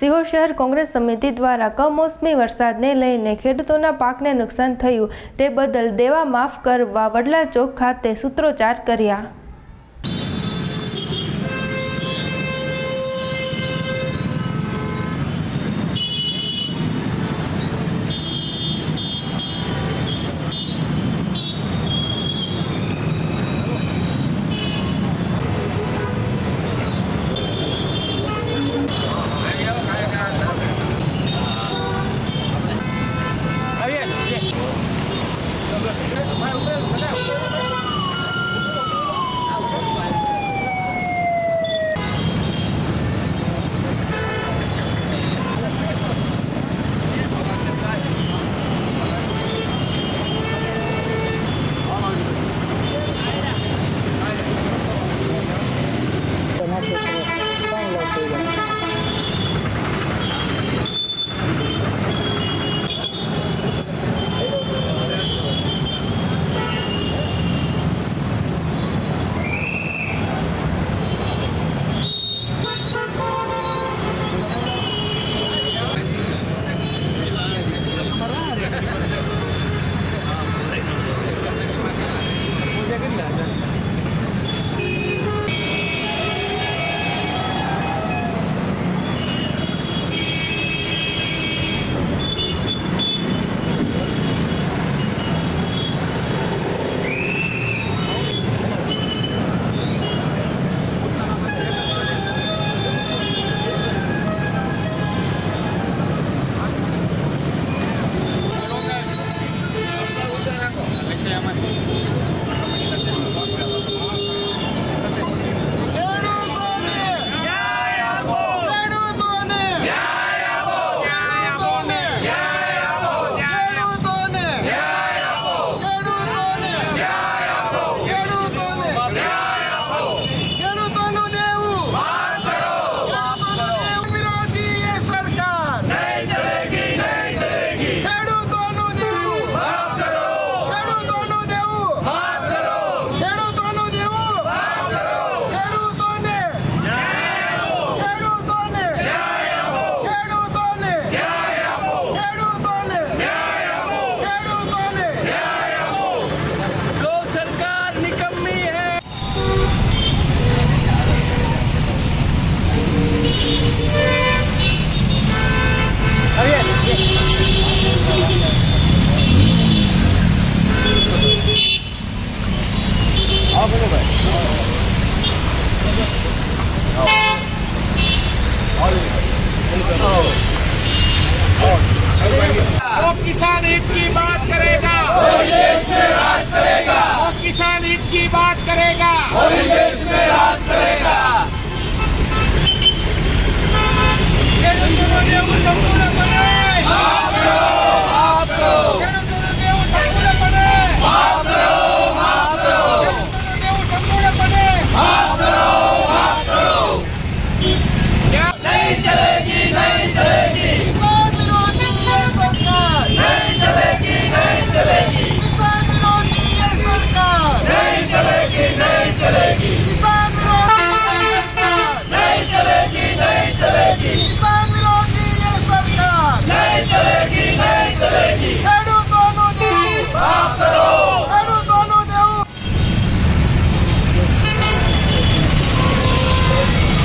સિહોર શહેર કોંગ્રેસ સમિતિ દ્વારા કમોસમી વરસાદને લઈને ખેડૂતોના પાકને નુકસાન થયું, તે બદલ દેવા માફ કરવા વડલા ચોક ખાતે સૂત્રોચ્ચાર કર્યા.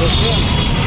দেখছেন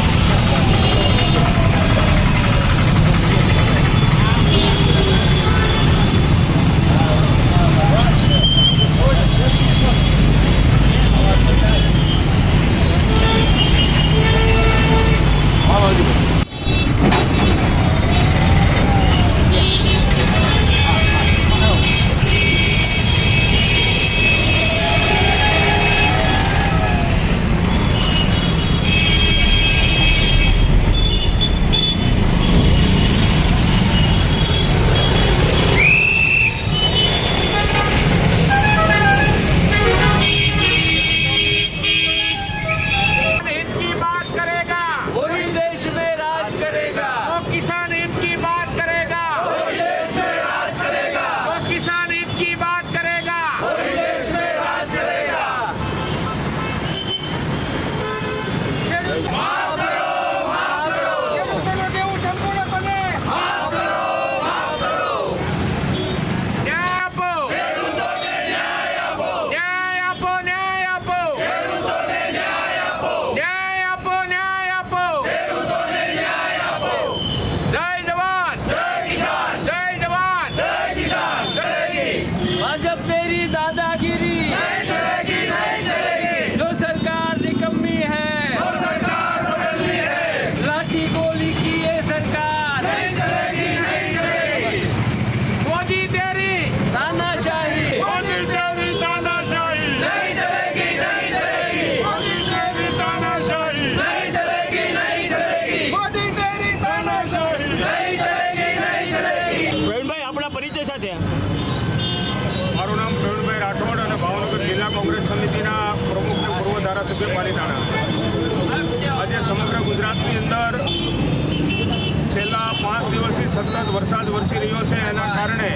સતત વરસાદ વરસી રહ્યો છે. એના કારણે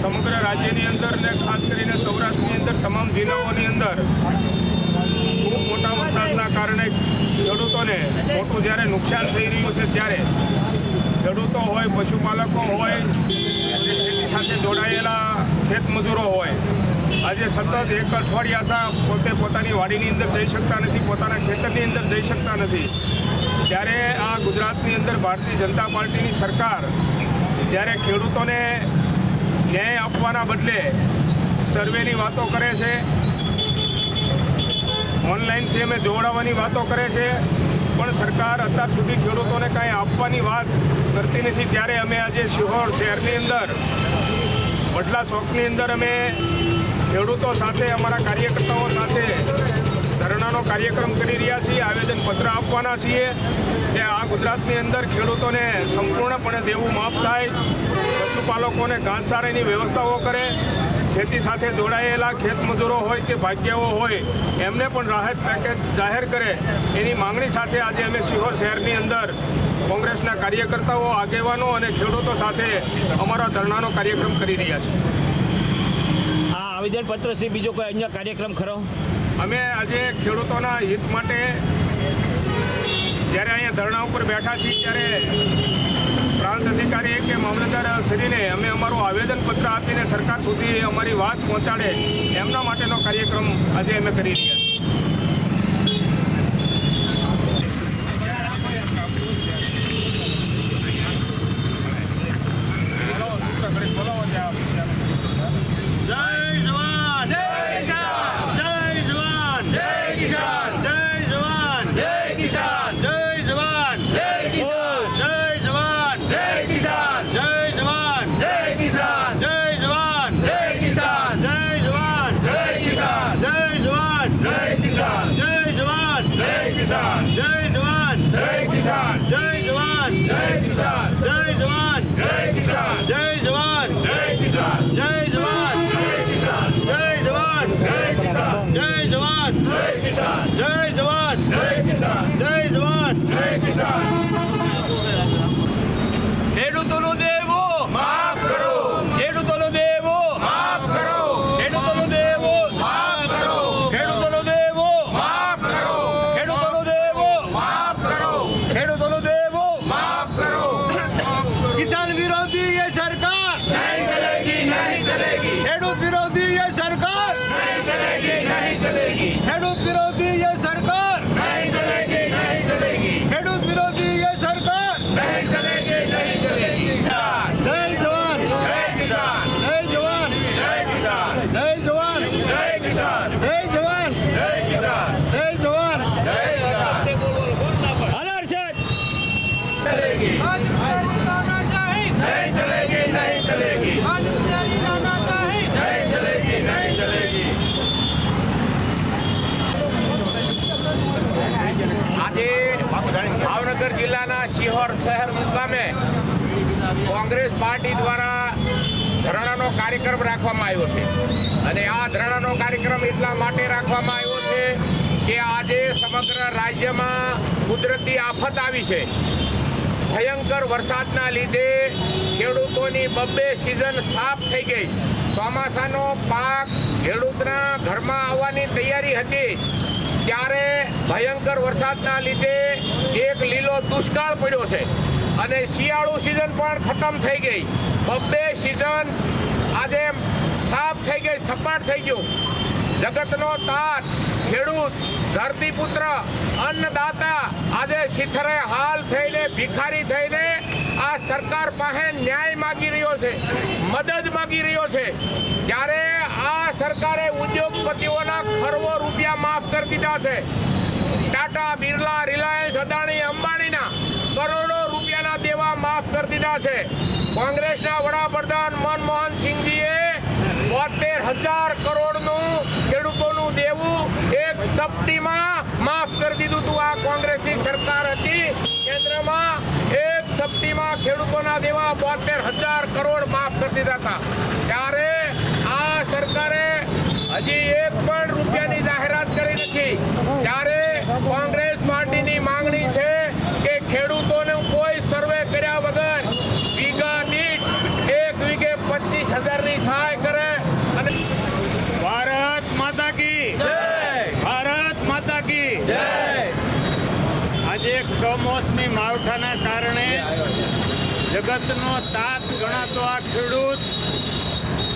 સમગ્ર રાજ્યની અંદર ને ખાસ કરીને સૌરાષ્ટ્રની અંદર, તમામ જિલ્લાઓની અંદર ખૂબ મોટા વરસાદના કારણે ખેડૂતોને મોટું જ્યારે નુકસાન થઈ રહ્યું છે ત્યારે ખેડૂતો હોય, પશુપાલકો હોય, ખેતી સાથે જોડાયેલા ખેતમજૂરો હોય, આજે સતત એક અઠવાડિયા હતા, પોતે પોતાની વાડીની અંદર જઈ શકતા નથી, પોતાના ખેતરની અંદર જઈ શકતા નથી. ત્યારે આ ગુજરાતની અંદર ભારતીય જનતા પાર્ટીની સરકાર જ્યારે ખેડૂતોને ન્યાય આપવાના બદલે સર્વેની વાતો કરે છે, ઓનલાઈનથી અમે જોડાવાની વાતો કરે છે, પણ સરકાર અત્યાર સુધી ખેડૂતોને કાંઈ આપવાની વાત કરતી નથી, ત્યારે અમે આજે શિહોર શહેરની અંદર, વડલા ચોકની અંદર અમે ખેડૂતો સાથે, અમારા કાર્યકર્તાઓ સાથે ધરણાનો કાર્યક્રમ કરી રહ્યા છીએ, આવેદનપત્ર આપવાના છીએ કે આ ગુજરાતની અંદર ખેડૂતોને સંપૂર્ણપણે દેવું માફ થાય, પશુપાલકોને ઘાસચારાની વ્યવસ્થાઓ કરે, ખેતી સાથે જોડાયેલા ખેતમજૂરો હોય કે ભાગ્યાઓ હોય, એમને પણ રાહત પેકેજ જાહેર કરે. એની માંગણી સાથે આજે અમે સિહોર શહેરની અંદર કોંગ્રેસના કાર્યકર્તાઓ, આગેવાનો અને ખેડૂતો સાથે અમારા ધરણાનો કાર્યક્રમ કરી રહ્યા છીએ. આ આવેદનપત્ર છે, બીજો કોઈ અન્ય કાર્યક્રમ ખરો? અમે આજે ખેડૂતોના હિત માટે જ્યારે અહીંયા ધરણા ઉપર બેઠા છીએ, ત્યારે પ્રાંત અધિકારી કે મામલતદાર શ્રીને અમે અમારું આવેદનપત્ર આપીને સરકાર સુધી અમારી વાત પહોંચાડે એમના માટેનો કાર્યક્રમ આજે અમે કરી રહ્યા છીએ. કોંગ્રેસ પાર્ટી દ્વારા ધરણાનો કાર્યક્રમ રાખવામાં આવ્યો છે. અને આ ધરણાનો કાર્યક્રમ એટલા માટે રાખવામાં આવ્યો છે કે આજે સમગ્ર રાજ્યમાં કુદરતી આફત આવી છે. ભયંકર વરસાદના લીધે ખેડૂતોની બબ્બે સિઝન સાફ થઈ ગઈ. ચોમાસાનો પાક ખેડૂતના ઘરમાં આવવાની તૈયારી હતી. ત્યારે ભયંકર વરસાદના લીધે એક લીલો દુષ્કાળ પડ્યો છે. અને શિયાળુ સિઝન પણ ખતમ થઈ ગઈ. બબ્બે સિઝન આજે સાફ થઈ ગઈ, સપાટ થઈ ગયું. જગતનો તાત, ખેડૂત, ધરતીપુત્ર, અન્નદાતા આજે શિથરે હાલ થઈને, ભિખારી થઈને આ સરકાર પાસે ન્યાય માગી રહ્યો છે, મદદ માગી રહ્યો છે. ત્યારે આ સરકારે ઉદ્યોગપતિઓના ખરવો રૂપિયા માફ કરી દીધા છે. ટાટા, બિરલા, રિલાયન્સ, અદાણી, અંબાણીના કરોડો દેવા માફ કરી દીધા છે. કોંગ્રેસના વડાપ્રધાન મનમોહન સિંહજીએ બોતેર હજાર કરોડનું ખેડૂતોનું દેવું એક સપ્તીમાં માફ કરી દીધું હતું આ કોંગ્રેસની સરકાર હતી. કેન્દ્રમાં એક સપ્તીમાં ખેડૂતોના દેવા બોતેર હજાર કરોડ માફ કરી દીધા હતા. ત્યારે આ સરકારે હજી એક પણ રૂપિયાની જાહેરાત કરી નથી ત્યારે કોંગ્રેસ પાર્ટીની માંગણી છે કે ખેડૂતોને કોઈ સર્વે કર્યા વગર વીઘા દીઠ એક વીઘે પચીસ હજારની સહાય કરે અને ભારત માતા કી ભારત માતા કી જય આજે કમોસમી માવઠાના કારણે જગતનો તાત ગણાતો આ ખેડૂત,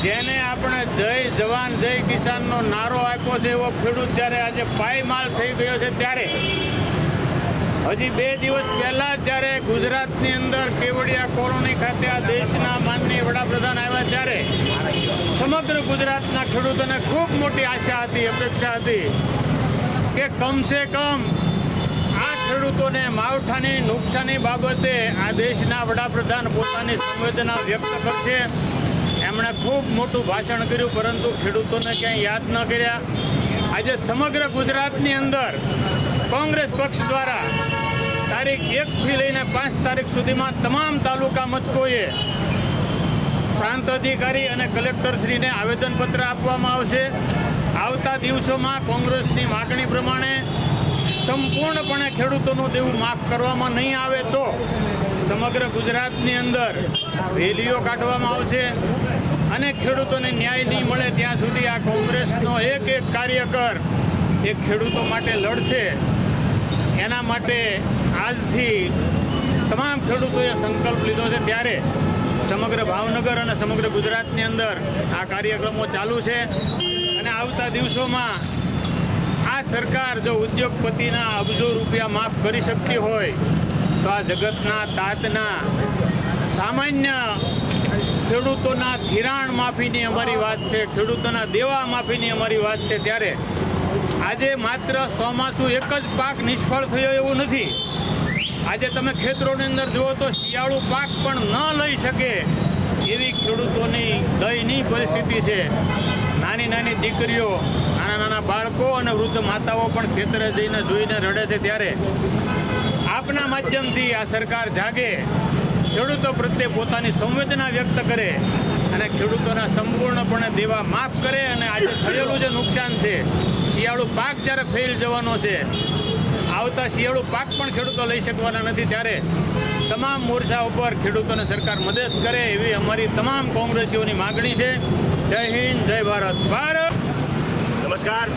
જેને આપણે જય જવાન, જય કિસાનનો નારો આપ્યો છે, એવો ખેડૂત જ્યારે આજે પાયમાલ થઈ ગયો છે ત્યારે. હજી બે દિવસ પહેલા જ્યારે ગુજરાતની અંદર કેવડિયા કોલોની ખાતે આ દેશના માનનીય વડાપ્રધાન આવ્યા ત્યારે સમગ્ર ગુજરાતના ખેડૂતોને ખૂબ મોટી આશા હતી, અપેક્ષા હતી કે કમસે કમ ખેડૂતોને માવઠાની નુકસાની બાબતે આ દેશના વડાપ્રધાન પોતાની સંવેદના વ્યક્ત કરશે. એમણે ખૂબ મોટું ભાષણ કર્યું, પરંતુ ખેડૂતોને ક્યાંય યાદ ન કર્યા. આજે સમગ્ર ગુજરાતની અંદર કોંગ્રેસ પક્ષ દ્વારા તારીખ એકથી લઈને પાંચ તારીખ સુધીમાં તમામ તાલુકા મથકોએ પ્રાંત અધિકારી અને કલેક્ટરશ્રીને આવેદનપત્ર આપવામાં આવશે. આવતા દિવસોમાં કોંગ્રેસની માગણી પ્રમાણે સંપૂર્ણપણે ખેડૂતોનું દેવું માફ કરવામાં નહીં આવે તો સમગ્ર ગુજરાતની અંદર રેલીઓ કાઢવામાં આવશે અને ખેડૂતોને ન્યાય નહીં મળે ત્યાં સુધી આ કોંગ્રેસનો એક એક કાર્યકર એ ખેડૂતો માટે લડશે. એના માટે આજથી તમામ ખેડૂતોએ સંકલ્પ લીધો છે. ત્યારે સમગ્ર ભાવનગર અને સમગ્ર ગુજરાતની અંદર આ કાર્યક્રમો ચાલુ છે. અને આવતા દિવસોમાં સરકાર જો ઉદ્યોગપતિના અબજો રૂપિયા માફ કરી શકતી હોય, તો આ જગતના તાતના સામાન્ય ખેડૂતોના ધિરાણ માફીની અમારી વાત છે, ખેડૂતોના દેવા માફીની અમારી વાત છે. ત્યારે આજે માત્ર ચોમાસું એક જ પાક નિષ્ફળ થયો એવું નથી. આજે તમે ખેતરોની અંદર જુઓ તો શિયાળુ પાક પણ ન લઈ શકે એવી ખેડૂતોની દયનીય પરિસ્થિતિ છે. નાની નાની દીકરીઓ નાના બાળકો અને વૃદ્ધ માતાઓ પણ ખેતરે જઈને જોઈને રડે છે ત્યારે આપના માધ્યમથી આ સરકાર જાગે. ખેડૂતો પ્રત્યે પોતાની સંવેદના વ્યક્ત કરે અને ખેડૂતોના સંપૂર્ણપણે દેવા માફ કરે અને આજે થયેલું જે નુકસાન છે, શિયાળુ પાક જ્યારે ફેલ જવાનો છે, આવતા શિયાળુ પાક પણ ખેડૂતો લઈ શકવાના નથી ત્યારે તમામ મોરચા ઉપર ખેડૂતોને સરકાર મદદ કરે એવી અમારી તમામ કોંગ્રેસીઓની માગણી છે. જય હિન્દ, જય ભારત. ભારત નમસ્કાર.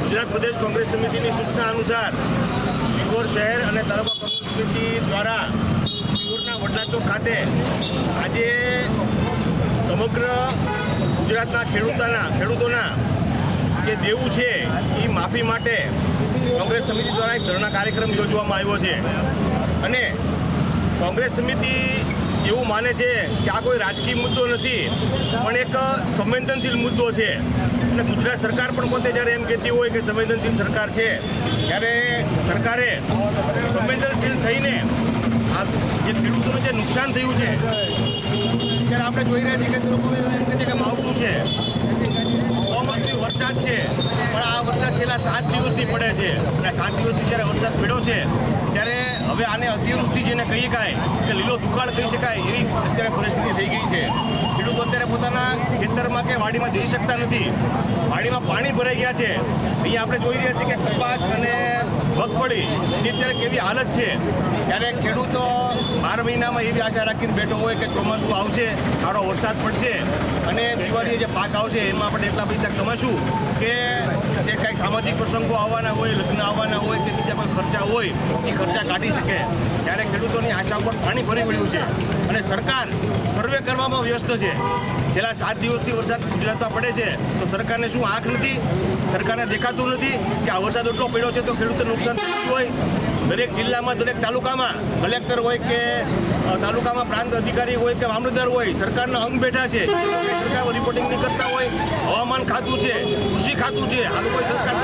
ગુજરાત પ્રદેશ કોંગ્રેસ સમિતિની સૂચના અનુસાર સિહોર શહેર અને તાલુકા કોંગ્રેસ સમિતિ દ્વારા સિહોરના વડલાચોક ખાતે આજે સમગ્ર ગુજરાતના ખેડૂતોના ખેડૂતોના જે દેવું છે એ માફી માટે કોંગ્રેસ સમિતિ દ્વારા એક ધરણા કાર્યક્રમ યોજવામાં આવ્યો છે. અને કોંગ્રેસ સમિતિ એવું માને છે કે આ કોઈ રાજકીય મુદ્દો નથી, પણ એક સંવેદનશીલ મુદ્દો છે. અને ગુજરાત સરકાર પણ પોતે જ્યારે એમ કહેતી હોય કે સંવેદનશીલ સરકાર છે, ત્યારે સરકારે સંવેદનશીલ થઈને આ જે ખેડૂતોનું જે નુકસાન થયું છે, ત્યારે આપણે જોઈ રહ્યા છીએ કે લોકો એમ કહે છે કે માવઠું છે. કમોસમી વરસાદ છે, પણ આ વરસાદ છેલ્લા સાત દિવસથી પડે છે. અને સાત દિવસથી જ્યારે વરસાદ પડ્યો છે, ત્યારે હવે આને અતિવૃષ્ટિ જેને કહી શકાય કે લીલો દુકાળ કહી શકાય એવી અત્યારે પરિસ્થિતિ થઈ ગઈ છે. ખેડૂતો અત્યારે પોતાના ખેતરમાં કે વાડીમાં જઈ શકતા નથી. વાડીમાં પાણી ભરાઈ ગયા છે. અહીંયા આપણે જોઈ રહ્યા છીએ કે કપાસ અને મગફળી એ અત્યારે કેવી હાલત છે. ત્યારે ખેડૂતો બાર મહિનામાં એવી આશા રાખીને બેઠો હોય કે ચોમાસું આવશે, સારો વરસાદ પડશે, અને દિવાળીએ જે પાક આવશે, એમાં આપણે એટલા પૈસા કમાશું, કે જે કાંઈ સામાજિક પ્રસંગો આવવાના હોય, લગ્ન આવવાના હોય, કે કોઈ ખર્ચા હોય, એ ખર્ચા કાઢી શકે. ત્યારે ખેડૂતોની આશા ઉપર પાણી ભરી વળ્યું છે. અને સરકાર સર્વે કરવામાં વ્યસ્ત છે. છેલ્લા સાત દિવસથી વરસાદ ગુજરાતમાં પડે છે. તો સરકારને શું આંખ નથી? સરકારને દેખાતું નથી કે આ વરસાદ એટલો પડ્યો છે તો ખેડૂતોને નુકસાન થયું હોય? દરેક જિલ્લામાં, દરેક તાલુકામાં કલેક્ટર હોય કે તાલુકામાં પ્રાંત અધિકારી હોય કે મામલતદાર હોય, સરકારના અંગ બેઠા છે. સરકાર રિપોર્ટિંગ નહીં કરતા હોય. હવામાન ખાતું છે, કૃષિ ખાતું છે. આ લોકો સરકાર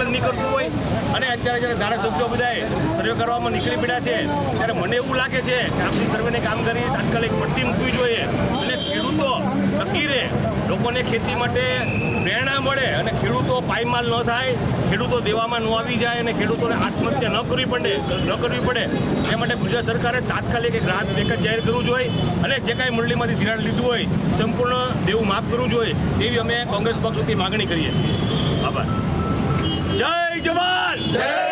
સંકલન નહીં કરતું હોય અને અત્યારે જ્યારે ધારાસભ્યો બધાએ સર્વે કરવામાં નીકળી પડ્યા છે, ત્યારે મને એવું લાગે છે કે આપણી કામ કરી તાત્કાલિક પડતી મૂકવી જોઈએ અને ખેડૂતો નક્કી રહે લોકોને ખેતી માટે પ્રેરણા મળે અને ખેડૂતો પાયમાલ ન થાય, ખેડૂતો દેવામાં ન આવી જાય અને ખેડૂતોને આત્મહત્યા ન કરવી પડે, ન કરવી પડે તે માટે ગુજરાત સરકારે તાત્કાલિક એક રાહત પેકેજ જાહેર કરવું જોઈએ અને જે કાંઈ મંડળીમાંથી ધિરાણ લીધું હોય, સંપૂર્ણ દેવું માફ કરવું જોઈએ તેવી અમે કોંગ્રેસ પક્ષ માગણી કરીએ છીએ. Yeah!